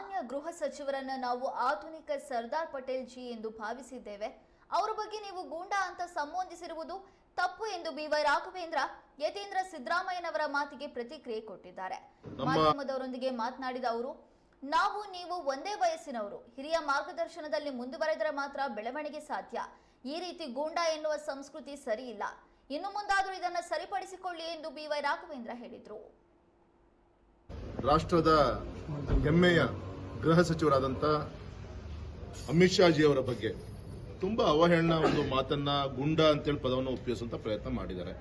ಮಾನ್ಯ ಗೃಹ ಸಚಿವರನ್ನ ನಾವು ಆಧುನಿಕ ಸರ್ದಾರ್ ಪಟೇಲ್ ಜಿ ಎಂದು ಭಾವಿಸಿದ್ದೇವೆ. ಅವರ ಬಗ್ಗೆ ನೀವು ಗೂಂಡಾ ಅಂತ ಸಂಬೋಧಿಸಿರುವುದು ತಪ್ಪು ಎಂದು ಬಿವೈ ರಾಘವೇಂದ್ರ ಯತೀಂದ್ರ ಸಿದ್ದರಾಮಯ್ಯನವರ ಮಾತಿಗೆ ಪ್ರತಿಕ್ರಿಯೆ ಕೊಟ್ಟಿದ್ದಾರೆ. ಮಾಧ್ಯಮದವರೊಂದಿಗೆ ಮಾತನಾಡಿದ ಅವರು ನಾವು ನೀವು ಒಂದೇ ವಯಸ್ಸಿನವರು ಹಿರಿಯ ಮಾರ್ಗದರ್ಶನದಲ್ಲಿ ಮುಂದುವರೆದರೆ ಮಾತ್ರ ಬೆಳವಣಿಗೆ ಸಾಧ್ಯ. ಈ ರೀತಿ ಗೂಂಡಾ ಎನ್ನುವ ಸಂಸ್ಕೃತಿ ಸರಿ ಇಲ್ಲ ಇನ್ನು ಮುಂದಾದರೂ ಇದನ್ನು ಸರಿಪಡಿಸಿಕೊಳ್ಳಿ ಎಂದು ಬಿವೈ ರಾಘವೇಂದ್ರ ಹೇಳಿದರು. ರಾಷ್ಟ್ರದ ಹೆಮ್ಮೆಯ ಗೃಹ ಸಚಿವರಾದಂಥ ಅಮಿತ್ ಶಾಜಿ ಅವರ ಬಗ್ಗೆ ತುಂಬಾ ಅವಹೇಳನ ಒಂದು ಮಾತನ್ನ ಗುಂಡ ಅಂತೇಳಿ ಪದವನ್ನು ಉಪಯೋಗಿಸುವಂತ ಪ್ರಯತ್ನ ಮಾಡಿದ್ದಾರೆ.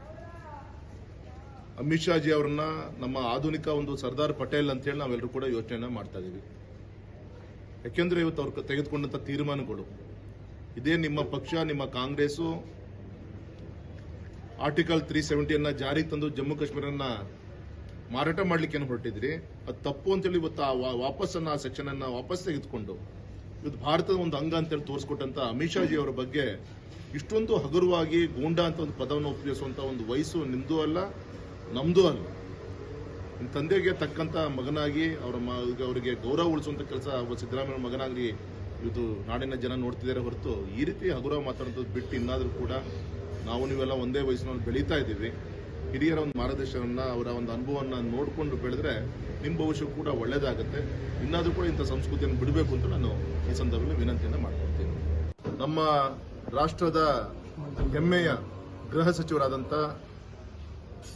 ಅಮಿತ್ ಶಾಜಿ ಅವರನ್ನ ನಮ್ಮ ಆಧುನಿಕ ಒಂದು ಸರ್ದಾರ್ ಪಟೇಲ್ ಅಂತೇಳಿ ನಾವೆಲ್ಲರೂ ಕೂಡ ಯೋಚನೆಯನ್ನ ಮಾಡ್ತಾ ಇದೀವಿ. ಯಾಕೆಂದ್ರೆ ಇವತ್ತು ಅವ್ರು ತೆಗೆದುಕೊಂಡಂತ ತೀರ್ಮಾನಗಳು, ಇದೇ ನಿಮ್ಮ ಪಕ್ಷ, ನಿಮ್ಮ ಕಾಂಗ್ರೆಸ್ಸು ಆರ್ಟಿಕಲ್ ತ್ರೀ ಸೆವೆಂಟಿಯನ್ನ ಜಾರಿಗೆ ತಂದು ಜಮ್ಮು ಕಾಶ್ಮೀರನ್ನ ಮಾರಾಟ ಮಾಡ್ಲಿಕ್ಕೆ ಏನು ಹೊರಟಿದ್ರಿ? ಅದು ತಪ್ಪು ಅಂತೇಳಿ ಇವತ್ತು ಆ ವಾಪಸ್ಸನ್ನ, ಆ ಸೆಕ್ಷನ್ ಅನ್ನ ವಾಪಸ್ ತೆಗೆದುಕೊಂಡು ಇವತ್ತು ಭಾರತದ ಒಂದು ಅಂಗ ಅಂತೇಳಿ ತೋರಿಸ್ಕೊಟ್ಟಂತ ಅಮಿತ್ ಶಾಜಿ ಅವರ ಬಗ್ಗೆ ಇಷ್ಟೊಂದು ಹಗುರವಾಗಿ ಗೂಂಡಾ ಅಂತ ಒಂದು ಪದವನ್ನು ಉಪಯೋಗಿಸುವಂತ ಒಂದು ವಯಸ್ಸು ನಿಮ್ದು ಅಲ್ಲ, ನಮ್ದು ಅಲ್ಲ. ನಿಮ್ಮ ತಂದೆಗೆ ತಕ್ಕಂತ ಮಗನಾಗಿ, ಅವರ ಅವರಿಗೆ ಗೌರವ ಉಳಿಸುವಂತ ಕೆಲಸ ಸಿದ್ದರಾಮಯ್ಯ ಮಗನಾಗಿ ಇವತ್ತು ನಾಡಿನ ಜನ ನೋಡ್ತಿದ್ದಾರೆ ಹೊರತು ಈ ರೀತಿ ಹಗುರ ಮಾತಾಡೋದು ಬಿಟ್ಟು ಇನ್ನಾದರೂ ಕೂಡ ನಾವು ನೀವೆಲ್ಲ ಒಂದೇ ವಯಸ್ಸಿನಲ್ಲಿ ಬೆಳೀತಾ ಇದ್ದೀವಿ. ಹಿರಿಯರ ಒಂದು ಮಾರ್ಗದರ್ಶನವನ್ನ, ಅವರ ಒಂದು ಅನುಭವವನ್ನ ನೋಡಿಕೊಂಡು ಬೆಳೆದ್ರೆ ನಿಮ್ಮ ಭವಿಷ್ಯ ಕೂಡ ಒಳ್ಳೇದಾಗುತ್ತೆ. ಇನ್ನಾದ್ರೂ ಕೂಡ ಇಂಥ ಸಂಸ್ಕೃತಿಯನ್ನು ಬಿಡಬೇಕು ಅಂತ ನಾನು ಈ ಸಂದರ್ಭದಲ್ಲಿ ವಿನಂತಿಯನ್ನ ಮಾಡ್ಕೊಳ್ತೀನಿ. ನಮ್ಮ ರಾಷ್ಟ್ರದ ಹೆಮ್ಮೆಯ ಗೃಹ ಸಚಿವರಾದಂಥ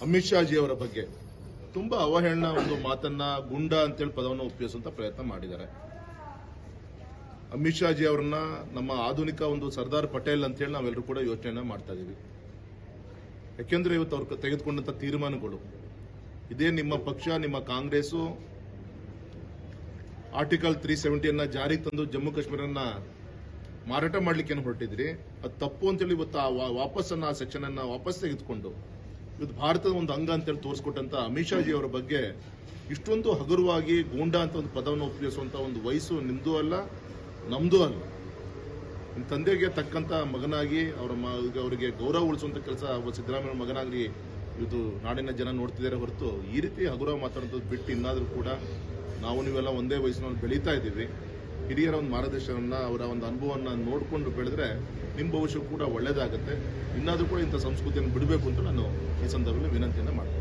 ಅಮಿತ್ ಶಾಜಿ ಅವರ ಬಗ್ಗೆ ತುಂಬಾ ಅವಹೇಳನ ಒಂದು ಮಾತನ್ನ ಗುಂಡ ಅಂತೇಳಿ ಪದವನ್ನು ಉಪಯೋಗಿಸುವಂತ ಪ್ರಯತ್ನ ಮಾಡಿದ್ದಾರೆ. ಅಮಿತ್ ಶಾಜಿ ಅವರನ್ನ ನಮ್ಮ ಆಧುನಿಕ ಒಂದು ಸರ್ದಾರ್ ಪಟೇಲ್ ಅಂತೇಳಿ ನಾವೆಲ್ಲರೂ ಕೂಡ ಯೋಚನೆಯನ್ನ ಮಾಡ್ತಾ ಇದೀವಿ. ಯಾಕೆಂದ್ರೆ ಇವತ್ತು ಅವ್ರು ತೆಗೆದುಕೊಂಡಂತ ತೀರ್ಮಾನಗಳು. ಇದೇ ನಿಮ್ಮ ಪಕ್ಷ, ನಿಮ್ಮ ಕಾಂಗ್ರೆಸ್ಸು ಆರ್ಟಿಕಲ್ ತ್ರೀ ಸೆವೆಂಟಿಯನ್ನ ಜಾರಿಗೆ ತಂದು ಜಮ್ಮು ಕಾಶ್ಮೀರನ್ನ ಮಾರಾಟ ಮಾಡ್ಲಿಕ್ಕೆ ಹೊರಟಿದ್ರಿ? ಅದು ತಪ್ಪು ಅಂತೇಳಿ ಇವತ್ತು ಆ ವಾಪಸ್ಸನ್ನ, ಆ ಸೆಕ್ಷನ್ ಅನ್ನ ವಾಪಸ್ ತೆಗೆದುಕೊಂಡು ಇವತ್ತು ಭಾರತದ ಒಂದು ಅಂಗ ಅಂತೇಳಿ ತೋರಿಸ್ಕೊಟ್ಟಂತ ಅಮಿತ್ ಶಾಜಿ ಅವರ ಬಗ್ಗೆ ಇಷ್ಟೊಂದು ಹಗುರವಾಗಿ ಗೂಂಡಾ ಅಂತ ಒಂದು ಪದವನ್ನು ಉಪಯೋಗಿಸುವಂತ ಒಂದು ವಯಸ್ಸು ನಿಮ್ದು ಅಲ್ಲ, ನಮ್ದು ಅಲ್ಲ. ತಂದೆಗೆ ತಕ್ಕಂತ ಮಗನಾಗಿ ಅವರ ಅವರಿಗೆ ಗೌರವ ಉಳಿಸುವಂತ ಕೆಲಸ ಒಬ್ಬ ಸಿದ್ದರಾಮಯ್ಯ ಮಗನಾಗಿ ಇವತ್ತು ನಾಡಿನ ಜನ ನೋಡ್ತಿದ್ದಾರೆ ಹೊರತು ಈ ರೀತಿ ಹಗುರ ಮಾತಾಡೋದು ಬಿಟ್ಟು ಇನ್ನಾದರೂ ಕೂಡ ನಾವು ನೀವೆಲ್ಲ ಒಂದೇ ವಯಸ್ಸಿನಲ್ಲಿ ಬೆಳೀತಾ ಇದ್ದೀವಿ. ಹಿರಿಯರ ಒಂದು ಮಾರ್ಗದರ್ಶನವನ್ನು, ಅವರ ಒಂದು ಅನುಭವವನ್ನು ನೋಡಿಕೊಂಡು ಬೆಳೆದ್ರೆ ನಿಮ್ಮ ಭವಿಷ್ಯ ಕೂಡ ಒಳ್ಳೇದಾಗುತ್ತೆ. ಇನ್ನಾದರೂ ಕೂಡ ಇಂಥ ಸಂಸ್ಕೃತಿಯನ್ನು ಬಿಡಬೇಕು ಅಂತ ನಾನು ಈ ಸಂದರ್ಭದಲ್ಲಿ ವಿನಂತಿಯನ್ನ ಮಾಡ್ತೀನಿ.